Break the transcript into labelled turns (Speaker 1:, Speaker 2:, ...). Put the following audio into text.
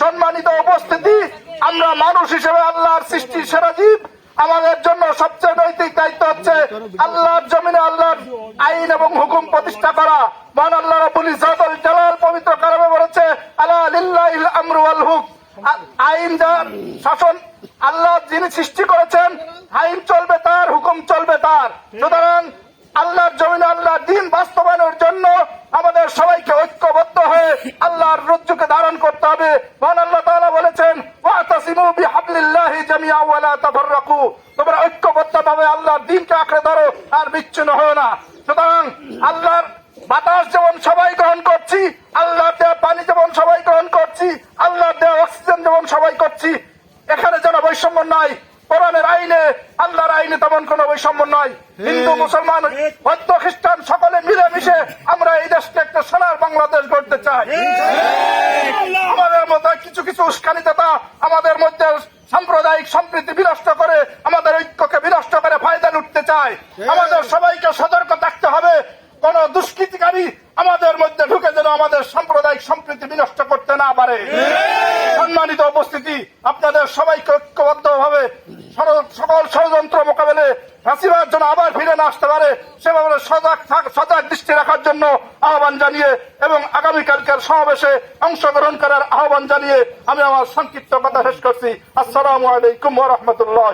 Speaker 1: সম্মানিত উপস্থিতি, আমরা মানুষ হিসেবে আল্লাহর সৃষ্টি সেরা জীব। আমাদের জন্য সবচেয়ে নৈতিক দায়িত্ব হচ্ছে আল্লাহর জমিনে আল্লাহর আইন এবং হুকুম প্রতিষ্ঠা করা। মহান আল্লাহ রাব্বুল ইজ্জাতুল জালাল পবিত্র কালামে বলেছে, আলা লিল্লাহিল আমরু ওয়াল হুক। আইন যার শাসন, আল্লাহ যিনি সৃষ্টি করেছেন, আইন চলবে তার, হুকুম চলবে তার। সুতরাং আল্লাহর জমিনে আল্লাহর দিন বাস্তবায়নের জন্য আমাদের সবাইকে ঐক্যবদ্ধ হয়ে আল্লাহর রজ্জুকে ধারণ করতে হবে। মহান আল্লাহ তাআলা বলেছেন, ওয়াতাসিমু বিহাবলিল্লাহি জামিআ ওয়া লা তাফাররাকু। তোমরা ঐক্যবদ্ধভাবে আল্লাহর দিনকে আঁকড়ে ধরো আর বিচ্ছিন্ন হও না। সুতরাং আল্লাহর বাতাস যেমন সবাই গ্রহণ করছি, আল্লাহর দেওয়া পানি যেমন সবাই গ্রহণ করছি, আল্লাহর দেওয়া অক্সিজেন যেমন সবাই করছি, এখানে যেন বৈষম্য নাই কোরআনের আইনে আল্লাহর আইনে তেমন কোনো বৈষম্য নয় হিন্দু মুসলমান বৌদ্ধ খ্রিস্টান সকলে মিলেমিশে আমরা এই দেশকে একটা সোনার বাংলাদেশ গড়তে চাই। আমাদের মধ্যে কিছু কিছু উস্কানিতা আমাদের মধ্যে সাম্প্রদায়িক সম্প্রীতি বিনষ্ট করে আমাদের ঐক্যকে বিনষ্ট করে ফায়দা লুটতে চায়। আমাদের সবাইকে সতর্ক থাকতে হবে। কোন দুষ্কৃতিকারী আমাদের মধ্যে ঢুকে যেন আমাদের সাম্প্রদায়িক সম্প্রীতি বিনষ্ট করতে না পারে। সম্মানিত উপস্থিতি, আপনাদের সবাইকে ঐক্যবদ্ধ ভাবে সকল ষড়যন্ত্র মোকাবেলে ফাঁসিবার জন্য আবার ফিরে না আসতে পারে, সেভাবে সজাগ সজাগ দৃষ্টি রাখার জন্য আহ্বান জানিয়ে এবং আগামীকালকের সমাবেশে অংশগ্রহণ করার আহ্বান জানিয়ে আমি আমার সংক্ষিপ্ত কথা শেষ করছি। আসসালামু আলাইকুম রহমতুল্লাহ